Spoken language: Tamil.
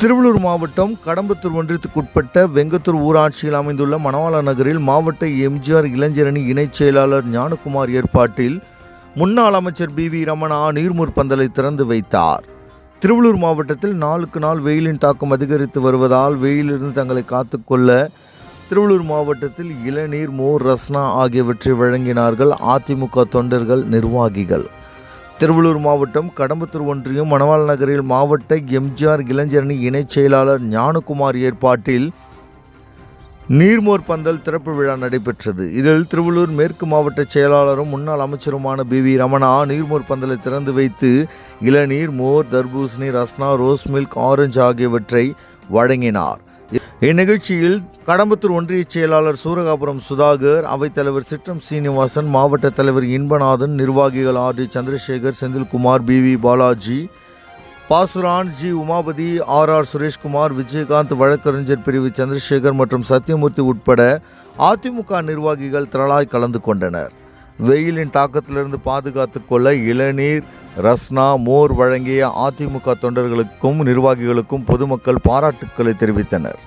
திருவள்ளூர் மாவட்டம் கடம்பத்தூர் ஒன்றியத்துக்குட்பட்ட வெங்கத்தூர் ஊராட்சியில் அமைந்துள்ள மணவாள நகரில் மாவட்ட எம்ஜிஆர் இளைஞரணி இணைச் செயலாளர் ஞானகுமார் ஏற்பாட்டில் முன்னாள் அமைச்சர் பி வி ரமணா நீர்மூர் பந்தலை திறந்து வைத்தார். திருவள்ளூர் மாவட்டத்தில் நாளுக்கு நாள் வெயிலின் தாக்கம் அதிகரித்து வருவதால் வெயிலிருந்து தங்களை காத்துக்கொள்ள திருவள்ளூர் மாவட்டத்தில் இளநீர் மோர் ரஸ்னா ஆகியவற்றை வழங்கினார்கள். அதிமுக தொண்டர்கள் நிர்வாகிகள். திருவள்ளூர் மாவட்டம் கடம்பத்தூர் ஒன்றியம் மணவாள் நகரில் மாவட்ட எம்ஜிஆர் இளைஞரணி இணைச் செயலாளர் ஞானகுமார் ஏற்பாட்டில் நீர்மோர் பந்தல் திறப்பு விழா நடைபெற்றது. இதில் திருவள்ளூர் மேற்கு மாவட்ட செயலாளரும் முன்னாள் அமைச்சருமான பி வி ரமணா நீர்மோர் பந்தலை திறந்து வைத்து இளநீர் மோர் தர்பூசணி ரஸ்னா ரோஸ் மில்க் ஆரஞ்சு ஆகியவற்றை வழங்கினார். இந்நிகழ்ச்சியில் கடம்பத்தூர் ஒன்றிய செயலாளர் சூரகாபுரம் சுதாகர் அவைத்தலைவர் சிற்றம் சீனிவாசன் மாவட்ட தலைவர் இன்பநாதன் நிர்வாகிகள் R D Chandrasekar Senthilkumar P V Balaji Basuran G Umapathi R R Sureshkumar Vijayakanth வழக்கறிஞர் பிரிவு சந்திரசேகர் மற்றும் சத்யமூர்த்தி உட்பட அதிமுக நிர்வாகிகள் திரளாய் கலந்து கொண்டனர். வெயிலின் தாக்கத்திலிருந்து பாதுகாத்து கொள்ள இளநீர் ரஸ்னா மோர் வழங்கிய அதிமுக தொண்டர்களுக்கும் நிர்வாகிகளுக்கும் பொதுமக்கள் பாராட்டுக்களை தெரிவித்தனர்.